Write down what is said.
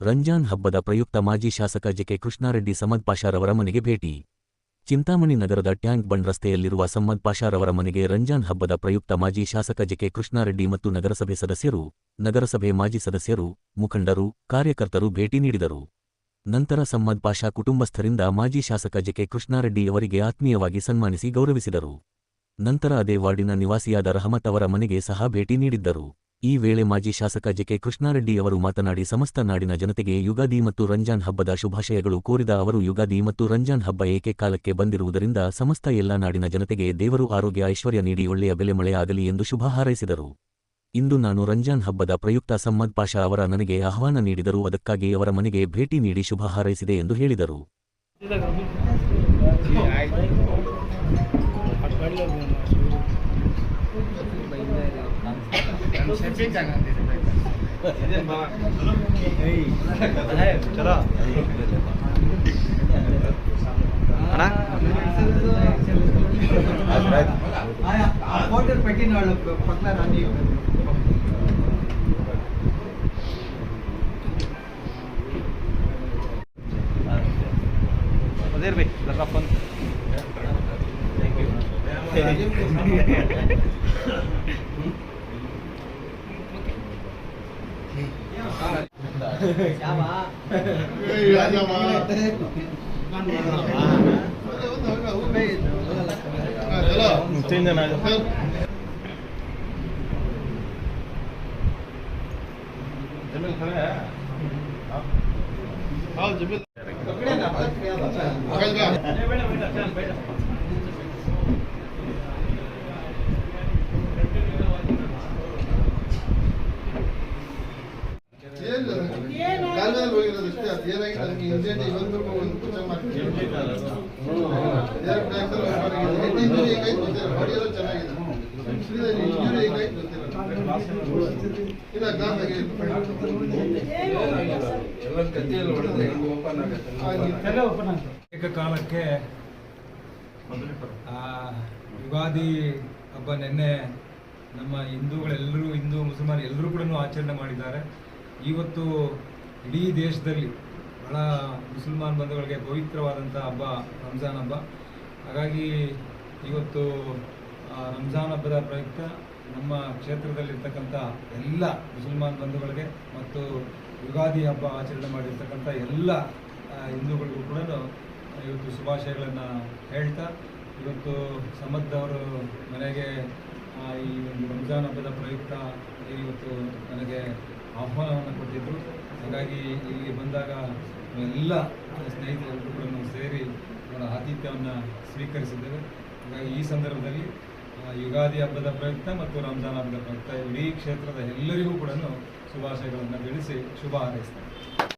ರಂಜಾನ್ ಹಬ್ಬದ ಪ್ರಯುಕ್ತ ಮಾಜಿ ಶಾಸಕ ಜೆಕೆ ಕೃಷ್ಣಾರೆಡ್ಡಿ ಸಮದ್ ಪಾಷಾರವರ ಮನೆಗೆ ಭೇಟಿ. ಚಿಂತಾಮಣಿ ನಗರದ ಟ್ಯಾಂಕ್ ಬಂಡ್ ರಸ್ತೆಯಲ್ಲಿರುವ ಸಮದ್ ಪಾಷಾರವರ ಮನೆಗೆ ರಂಜಾನ್ ಹಬ್ಬದ ಪ್ರಯುಕ್ತ ಮಾಜಿ ಶಾಸಕ ಜೆಕೆ ಕೃಷ್ಣಾರೆಡ್ಡಿ ಮತ್ತು ನಗರಸಭೆ ಸದಸ್ಯರು, ನಗರಸಭೆ ಮಾಜಿ ಸದಸ್ಯರು, ಮುಖಂಡರು, ಕಾರ್ಯಕರ್ತರು ಭೇಟಿ ನೀಡಿದರು. ನಂತರ ಸಮ್ಮದ್ ಪಾಷಾ ಕುಟುಂಬಸ್ಥರಿಂದ ಮಾಜಿ ಶಾಸಕ ಜೆಕೆ ಕೃಷ್ಣಾರೆಡ್ಡಿ ಅವರಿಗೆ ಆತ್ಮೀಯವಾಗಿ ಸನ್ಮಾನಿಸಿ ಗೌರವಿಸಿದರು. ನಂತರ ಅದೇ ವಾರ್ಡಿನ ನಿವಾಸಿಯಾದ ರಹಮತ್ ಅವರ ಮನೆಗೆ ಸಹ ಭೇಟಿ ನೀಡಿದ್ದರು. ಈ ವೇಳೆ ಮಾಜಿ ಶಾಸಕ ಜೆಕೆ ಕೃಷ್ಣಾರೆಡ್ಡಿ ಅವರು ಮಾತನಾಡಿ, ಸಮಸ್ತ ನಾಡಿನ ಜನತೆಗೆ ಯುಗಾದಿ ಮತ್ತು ರಂಜಾನ್ ಹಬ್ಬದ ಶುಭಾಶಯಗಳು ಕೋರಿದ ಅವರು, ಯುಗಾದಿ ಮತ್ತು ರಂಜಾನ್ ಹಬ್ಬ ಏಕೆ ಕಾಲಕ್ಕೆ ಬಂದಿರುವುದರಿಂದ ಸಮಸ್ತ ಎಲ್ಲಾ ನಾಡಿನ ಜನತೆಗೆ ದೇವರು ಆರೋಗ್ಯ, ಐಶ್ವರ್ಯ ನೀಡಿ ಒಳ್ಳೆಯ ಬೆಲೆ ಮಳೆ ಆಗಲಿ ಎಂದು ಶುಭ ಹಾರೈಸಿದರು. ಇಂದು ನಾನು ರಂಜಾನ್ ಹಬ್ಬದ ಪ್ರಯುಕ್ತ ಸಮ್ಮದ್ ಪಾಷಾ ಅವರ ನನಗೆ ಆಹ್ವಾನ ನೀಡಿದರು ಅದಕ್ಕಾಗಿ ಅವರ ಮನೆಗೆ ಭೇಟಿ ನೀಡಿ ಶುಭ ಹಾರೈಸಿದೆ ಎಂದು ಹೇಳಿದರು. ठीक जाना तेरे అన్నా వాటర్ పెట్టిన వాళ్ళు పక్కన రాని అదే బై జరా ఫోన్ థ్యాంక్ యూ चेंज ना जमील खड़े है जमील ಹೋಗಿರೋದು ಅಷ್ಟೇ ಅದು ಏನಾಗಿದೆ ಅದಕ್ಕೆ ಇಂಜಿನ್ ಇವತ್ತು ಒಂದು ಪೂಜೆ ಮಾಡ್ತೀವಿ. ಇಂಜುರಿ ಹೇಗಾಯ್ತು ಗೊತ್ತಿಲ್ಲ ಬಾಡಿ ಎಲ್ಲ ಚೆನ್ನಾಗಿದೆ. ಇಂಜುರಿ ಹೇಗಾಯ್ತು ಗೊತ್ತಿಲ್ಲ ಇಲ್ಲ ಗ್ಲಾಸ್ ಆಗಿ ಎಲ್ಲ ಗದ್ದೆಯಲ್ಲಿ ಓಪನ್ ಆಗುತ್ತೆ? ಏಕಕಾಲಕ್ಕೆ ಆ, ಯುಗಾದಿ ಹಬ್ಬ ನಿನ್ನೆ ನಮ್ಮ ಹಿಂದೂಗಳೆಲ್ಲರೂ ಹಿಂದೂ ಮುಸಲ್ಮಾನ್ ಎಲ್ಲರೂ ಕೂಡ ಆಚರಣೆ ಮಾಡಿದ್ದಾರೆ. ಇವತ್ತು ಇಡೀ ದೇಶದಲ್ಲಿ ಬಹಳ ಮುಸಲ್ಮಾನ್ ಬಂಧುಗಳಿಗೆ ಪವಿತ್ರವಾದಂಥ ಹಬ್ಬ, ರಂಜಾನ್ ಹಬ್ಬ. ಹಾಗಾಗಿ ಇವತ್ತು ರಂಜಾನ್ ಹಬ್ಬದ ಪ್ರಯುಕ್ತ ನಮ್ಮ ಕ್ಷೇತ್ರದಲ್ಲಿರ್ತಕ್ಕಂಥ ಎಲ್ಲ ಮುಸಲ್ಮಾನ್ ಬಂಧುಗಳಿಗೆ ಮತ್ತು ಯುಗಾದಿ ಹಬ್ಬ ಆಚರಣೆ ಮಾಡಿರ್ತಕ್ಕಂಥ ಎಲ್ಲ ಹಿಂದೂಗಳಿಗೂ ಕೂಡ ಇವತ್ತು ಶುಭಾಶಯಗಳನ್ನು ಹೇಳ್ತಾ, ಇವತ್ತು ಸಮದ್ ಅವರು ಮನೆಗೆ ಈ ಒಂದು ರಂಜಾನ್ ಹಬ್ಬದ ಪ್ರಯುಕ್ತ ಇವತ್ತು ನನಗೆ ಆಹ್ವಾನವನ್ನು ಕೊಟ್ಟಿದ್ದರು ಹಾಗಾಗಿ ಇಲ್ಲಿ ಬಂದಾಗ ಎಲ್ಲ ಸ್ನೇಹಿತರೆಲ್ಲರೂ ಕೂಡ ಸೇರಿ ಅವರ ಆತಿಥ್ಯವನ್ನು ಸ್ವೀಕರಿಸಿದ್ದೇವೆ. ಹಾಗಾಗಿ ಈ ಸಂದರ್ಭದಲ್ಲಿ ಯುಗಾದಿ ಹಬ್ಬದ ಪ್ರಯುಕ್ತ ಮತ್ತು ರಂಜಾನ್ ಹಬ್ಬದ ಪ್ರಯುಕ್ತ ಇಡೀ ಕ್ಷೇತ್ರದ ಎಲ್ಲರಿಗೂ ಕೂಡ ಶುಭಾಶಯಗಳನ್ನು ತಿಳಿಸಿ ಶುಭ ಹಾರೈಸ್ತೇನೆ.